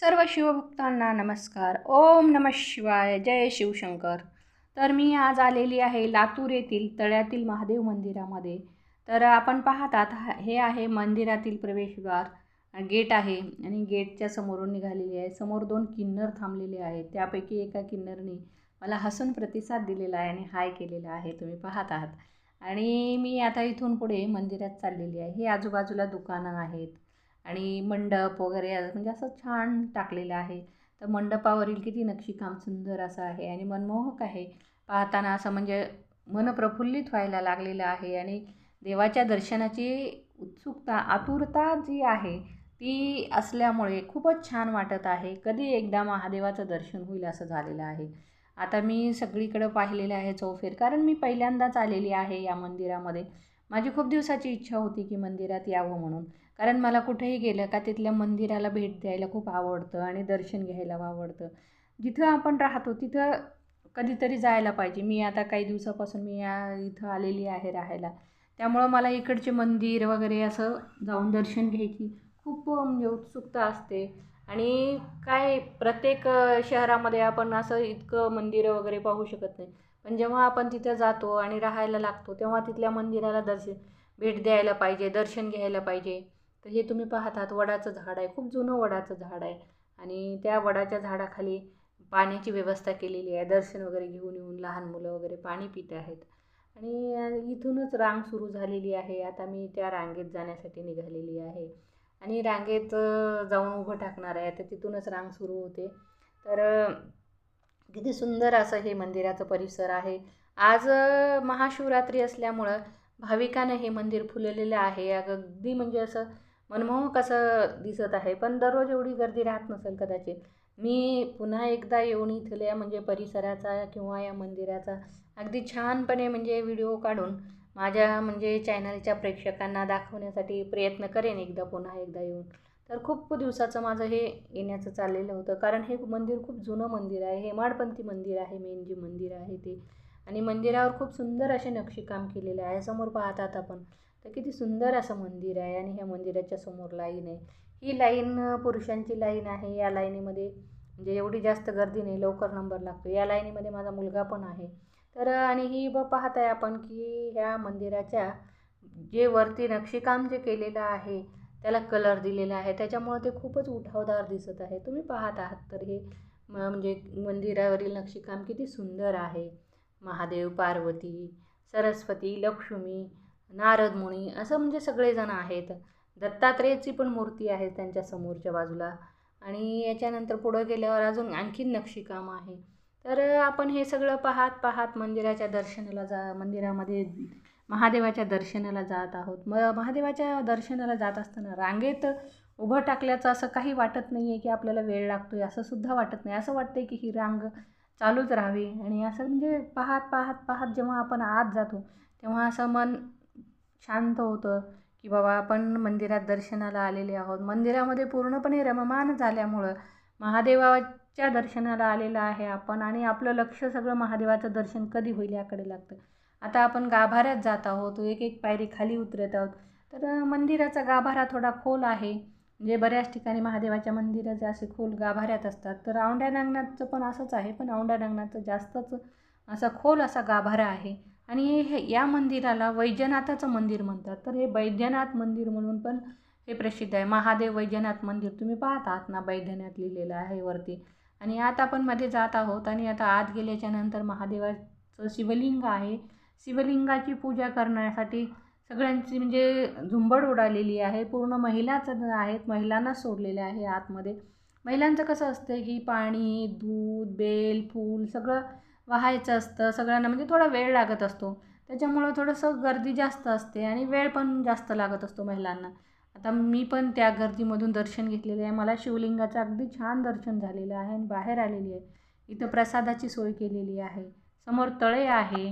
सर्व शिवभक्तांना नमस्कार. ओम नम शिवाय. जय शिवशंकर. तर मी आज आलेली आहे लातूर येथील तळ्यातील महादेव मंदिरामध्ये. तर आपण पाहतात हा- हे आहे मंदिरातील प्रवेशद्वार. गेट आहे आणि गेटच्या समोरून निघालेली आहे. समोर दोन किन्नर थांबलेले आहेत. त्यापैकी एका किन्नरने मला हसून प्रतिसाद दिलेला आहे आणि हाय केलेला आहे. तुम्ही पाहत आहात. आणि मी आता इथून पुढे मंदिरात चाललेली आहे. हे आजूबाजूला दुकानं आहेत. आणि मंडप वगैरे असं म्हणजे असं छान टाकलेलं आहे. तर मंडपावरील किती नक्षीकाम सुंदर असं आहे आणि मनमोहक आहे. पाहताना असं म्हणजे मन प्रफुल्लित व्हायला लागलेलं आहे आणि देवाच्या दर्शनाची उत्सुकता आतुरता जी आहे ती असल्यामुळे खूपच छान वाटत आहे. कधी एकदा महादेवाचं दर्शन होईल असं झालेलं आहे. आता मी सगळीकडं पाहिलेलं आहे चौफेर कारण मी पहिल्यांदाच आलेली आहे या मंदिरामध्ये. माझी खूप दिवसाची इच्छा होती की मंदिरात यावं म्हणून. कारण मला कुठेही गेलं का तिथल्या मंदिराला भेट द्यायला खूप आवडतं आणि दर्शन घ्यायला आवडतं. जिथं आपण राहतो तिथं कधीतरी जायला पाहिजे. मी आता काही दिवसापासून मी या इथं आलेली आहे राहायला. त्यामुळं मला इकडचे मंदिर वगैरे असं जाऊन दर्शन घ्यायची खूप म्हणजे उत्सुकता असते. आणि काय प्रत्येक शहरामध्ये आपण असं इतकं मंदिरं वगैरे पाहू शकत नाही. पण जेव्हा आपण तिथं जातो आणि राहायला लागतो तेव्हा तिथल्या मंदिराला दर्शन भेट द्यायला पाहिजे दर्शन घ्यायला पाहिजे. तर हे तुम्ही पाहतात वडाचं झाड आहे खूप जुनं वडाचं झाड आहे. आणि त्या वडाच्या झाडाखाली पाण्याची व्यवस्था केलेली आहे. दर्शन वगैरे घेऊन येऊन लहान मुलं वगैरे पाणी पित आहेत. आणि इथूनच रांग सुरू झालेली आहे. आता मी त्या रांगेत जाण्यासाठी निघालेली आहे. आणि रांगेत जाऊन उभं टाकणार आहे. तर तिथूनच रांग सुरू होते. तर किती सुंदर असं हे मंदिराचं परिसर आहे. आज महाशिवरात्री असल्यामुळं भाविकानं हे मंदिर फुललेलं आहे. अगदी म्हणजे असं मनमोहक असं दिसत आहे. पण दररोज एवढी गर्दी राहत नसेल कदाचित. मी पुन्हा एकदा येऊन इथल्या म्हणजे परिसराचा किंवा या मंदिराचा अगदी छानपणे म्हणजे व्हिडिओ काढून माझ्या म्हणजे चॅनलच्या प्रेक्षकांना दाखवण्यासाठी प्रयत्न करेन एकदा पुन्हा एकदा येऊन. तर खूप दिवसाचं माझं हे येण्याचं चाललेलं होतं. कारण हे मंदिर खूप जुनं मंदिर आहे. हेमाडपंथी मंदिर आहे. मेन जे मंदिर आहे ते. आणि मंदिरावर खूप सुंदर असे नक्षीकाम केलेले आहे. समोर पाहतात आपण. तर किती सुंदर असं मंदिर आहे आणि ह्या मंदिराच्या समोर लाईन आहे. ही लाईन पुरुषांची लाईन आहे. या लाईनीमध्ये म्हणजे एवढी जास्त गर्दी नाही लवकर नंबर लागतो. या लाईनीमध्ये माझा मुलगा पण आहे. तर आणि ही ब पाहत आहे आपण की ह्या मंदिराच्या जे वरती नक्षीकाम जे केलेलं आहे त्याला कलर दिलेला आहे. त्याच्यामुळं ते खूपच उठावदार दिसत आहे. तुम्ही पाहत आहात. तर हे म- म्हणजे मंदिरावरील नक्षीकाम किती सुंदर आहे. महादेव पार्वती सरस्वती लक्ष्मी नारद मुनी असं म्हणजे सगळेजण आहेत. दत्तात्रेयची पण मूर्ती आहे त्यांच्या समोरच्या बाजूला. आणि याच्यानंतर पुढं गेल्यावर अजून आणखीन नक्षीकाम आहे. तर आपण हे सगळं पाहत पाहत मंदिराच्या दर्शनाला जा मंदिरामध्ये महादेवाच्या दर्शनाला जात आहोत. म महादेवाच्या दर्शनाला जात असताना रांगेत उभं टाकल्याचं असं काही वाटत नाही आहे की आपल्याला वेळ लागतो आहे असं सुद्धा वाटत नाही. असं वाटतं की ही रांग चालूच राहावी. आणि असं म्हणजे पाहत पाहत पाहत जेव्हा आपण आत जातो तेव्हा असं मन शांत होतं की बाबा आपण मंदिरात दर्शनाला आलेले आहोत. मंदिरामध्ये पूर्णपणे रममान झाल्यामुळं महादेवाच्या दर्शनाला आलेलं आहे आपण आणि आपलं लक्ष सगळं महादेवाचं दर्शन कधी होईल याकडे लागतं. आता आपण गाभाऱ्यात जात आहोत एक एक पायरी खाली उतरत आहोत. तर मंदिराचा गाभारा थोडा खोल आहे. म्हणजे बऱ्याच ठिकाणी महादेवाच्या मंदिराचे असे खोल गाभाऱ्यात असतात. तर औंढ्या नागनाथचं पण असंच आहे पण औंढ्या नागनाथचं जास्तच असा खोल असा गाभारा आहे. आणि हे या मंदिराला वैजनाथाचं मंदिर म्हणतात. तर हे बैद्यनाथ मंदिर म्हणून पण हे प्रसिद्ध आहे. महादेव वैजनाथ मंदिर तुम्ही पाहत आहात ना वैद्यनाथ लिहिलेलं आहे वरती. आणि आता आपण मध्ये जात आहोत आणि आता आत गेल्याच्यानंतर महादेवाचं शिवलिंग आहे. शिवलिंगाची पूजा करण्यासाठी सगळ्यांची म्हणजे झुंबड उडालेली आहे. पूर्ण महिलाच आहेत. महिलांना सोडलेले आहे आतमध्ये. महिलांचं कसं असतं की पाणी दूध बेल फूल सगळं वाहायचं असतं सगळ्यांना म्हणजे थोडा वेळ लागत असतो. त्याच्यामुळं थोडंसं गर्दी जास्त असते आणि वेळ पण जास्त लागत असतो महिलांना. आता मी पण त्या गर्दीमधून दर्शन घेतलेले आहे. मला शिवलिंगाचं अगदी छान दर्शन झालेलं आहे आणि बाहेर आलेली आहे. इथं प्रसादाची सोय केलेली आहे. समोर तळे आहे.